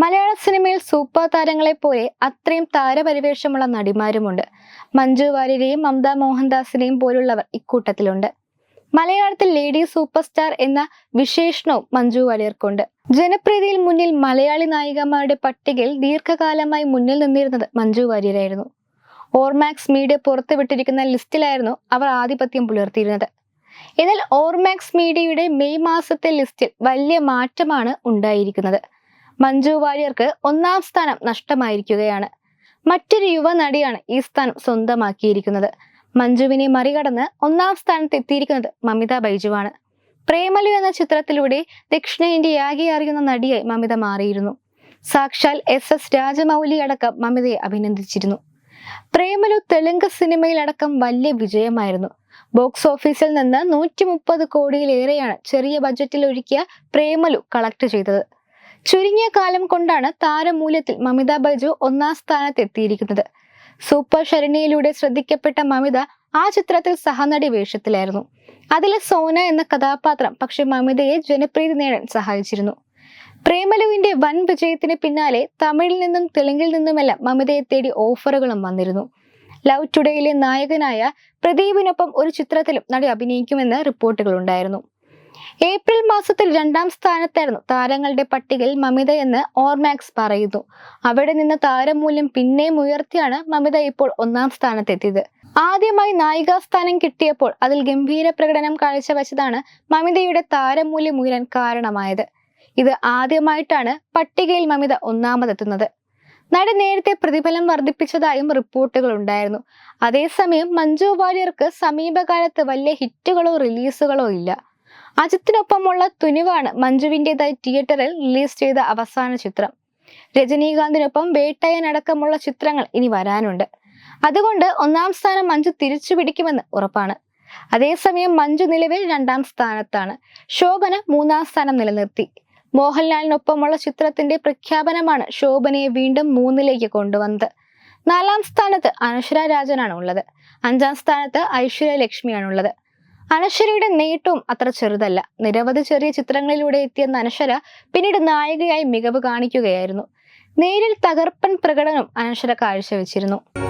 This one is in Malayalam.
മലയാള സിനിമയിൽ സൂപ്പർ താരങ്ങളെ പോലെ അത്രയും താരപരിവേഷമുള്ള നടിമാരുമുണ്ട്. മഞ്ജു വാര്യരെയും മമത മോഹൻദാസിനെയും പോലുള്ളവർ ഇക്കൂട്ടത്തിലുണ്ട്. മലയാളത്തിൽ ലേഡി സൂപ്പർ സ്റ്റാർ എന്ന വിശേഷണവും മഞ്ജു വാര്യർക്കുണ്ട്. ജനപ്രീതിയിൽ മുന്നിൽ മലയാളി നായികമാരുടെ പട്ടികയിൽ ദീർഘകാലമായി മുന്നിൽ നിന്നിരുന്നത് മഞ്ജു വാര്യരായിരുന്നു. ഓർമാക്സ് മീഡിയ പുറത്തുവിട്ടിരിക്കുന്ന ലിസ്റ്റിലായിരുന്നു അവർ ആധിപത്യം പുലർത്തിയിരുന്നത്. എന്നാൽ ഓർമാക്സ് മീഡിയയുടെ മെയ് മാസത്തെ ലിസ്റ്റിൽ വലിയ മാറ്റമാണ് ഉണ്ടായിരിക്കുന്നത്. മഞ്ജു വാര്യർക്ക് ഒന്നാം സ്ഥാനം നഷ്ടമായിരിക്കുകയാണ്. മറ്റൊരു യുവ നടിയാണ് ഈ സ്ഥാനം സ്വന്തമാക്കിയിരിക്കുന്നത്. മഞ്ജുവിനെ മറികടന്ന് ഒന്നാം സ്ഥാനത്ത് എത്തിയിരിക്കുന്നത് മമിത ബൈജുവാണ്. പ്രേമലു എന്ന ചിത്രത്തിലൂടെ ദക്ഷിണേന്ത്യയാകെ അറിയുന്ന നടിയായി മമിത മാറിയിരുന്നു. സാക്ഷാൽ എസ് എസ് രാജമൗലി അടക്കം മമിതയെ അഭിനന്ദിച്ചിരുന്നു. പ്രേമലു തെലുങ്ക് സിനിമയിലടക്കം വലിയ വിജയമായിരുന്നു. ബോക്സ് ഓഫീസിൽ നിന്ന് നൂറ്റി മുപ്പത് കോടിയിലേറെയാണ് ചെറിയ ബജറ്റിൽ ഒരുക്കിയ പ്രേമലു കളക്ട് ചെയ്തത്. ചുരുങ്ങിയ കാലം കൊണ്ടാണ് താരമൂല്യത്തിൽ മമിത ബജു ഒന്നാം സ്ഥാനത്ത് എത്തിയിരിക്കുന്നത് സൂപ്പർ ശരണിയിലൂടെ ശ്രദ്ധിക്കപ്പെട്ട മമിത ആ ചിത്രത്തിൽ സഹനടി വേഷത്തിലായിരുന്നു. അതിലെ സോന എന്ന കഥാപാത്രം പക്ഷെ മമിതയെ ജനപ്രീതി നേടാൻ സഹായിച്ചിരുന്നു. പ്രേമലുവിന്റെ വൻ വിജയത്തിന് പിന്നാലെ തമിഴിൽ നിന്നും തെലുങ്കിൽ നിന്നുമെല്ലാം മമിതയെ തേടി ഓഫറുകളും വന്നിരുന്നു. ലവ് ടുഡേയിലെ നായകനായ പ്രദീപിനൊപ്പം ഒരു ചിത്രത്തിലും നടി അഭിനയിക്കുമെന്ന് റിപ്പോർട്ടുകളുണ്ടായിരുന്നു. ഏപ്രിൽ മാസത്തിൽ രണ്ടാം സ്ഥാനത്തായിരുന്നു താരങ്ങളുടെ പട്ടികയിൽ മമിത എന്ന് ഓർമാക്സ് പറയുന്നു. അവിടെ നിന്ന് താരമൂല്യം പിന്നെയും ഉയർത്തിയാണ് മമിത ഇപ്പോൾ ഒന്നാം സ്ഥാനത്തെത്തിയത്. ആദ്യമായി നായികാ സ്ഥാനം കിട്ടിയപ്പോൾ അതിൽ ഗംഭീര പ്രകടനം കാഴ്ചവെച്ചതാണ് മമിതയുടെ താരമൂല്യം ഉയരാൻ കാരണമായത്. ഇത് ആദ്യമായിട്ടാണ് പട്ടികയിൽ മമിത ഒന്നാമതെത്തുന്നത്. നടി നേരത്തെ പ്രതിഫലം വർദ്ധിപ്പിച്ചതായും റിപ്പോർട്ടുകൾ ഉണ്ടായിരുന്നു. അതേസമയം മഞ്ജു വാര്യർക്ക് സമീപകാലത്ത് വലിയ ഹിറ്റുകളോ റിലീസുകളോ ഇല്ല. അജിത്തിനൊപ്പമുള്ള തുനിവാണ് മഞ്ജുവിന്റെതായി തിയേറ്ററിൽ റിലീസ് ചെയ്ത അവസാന ചിത്രം. രജനീകാന്തിനൊപ്പം വേട്ടയൻ അടക്കമുള്ള ചിത്രങ്ങൾ ഇനി വരാനുണ്ട്. അതുകൊണ്ട് ഒന്നാം സ്ഥാനം മഞ്ജു തിരിച്ചു പിടിക്കുമെന്ന് ഉറപ്പാണ്. അതേസമയം മഞ്ജു നിലവിൽ രണ്ടാം സ്ഥാനത്താണ്. ശോഭന മൂന്നാം സ്ഥാനം നിലനിർത്തി. മോഹൻലാലിനൊപ്പമുള്ള ചിത്രത്തിന്റെ പ്രഖ്യാപനമാണ് ശോഭനയെ വീണ്ടും മൂന്നിലേക്ക് കൊണ്ടുവന്നത്. നാലാം സ്ഥാനത്ത് അനുശ്വര രാജനാണ് ഉള്ളത് അഞ്ചാം സ്ഥാനത്ത് ഐശ്വര്യ ലക്ഷ്മിയാണുള്ളത്. അനശ്വരയുടെ നേട്ടവും അത്ര ചെറുതല്ല. നിരവധി ചെറിയ ചിത്രങ്ങളിലൂടെ എത്തിയ അനശ്വര പിന്നീട് നായികയായി മികവ് കാണിക്കുകയായിരുന്നു. നേരിൽ തകർപ്പൻ പ്രകടനം അനശ്വര കാഴ്ചവെച്ചിരുന്നു.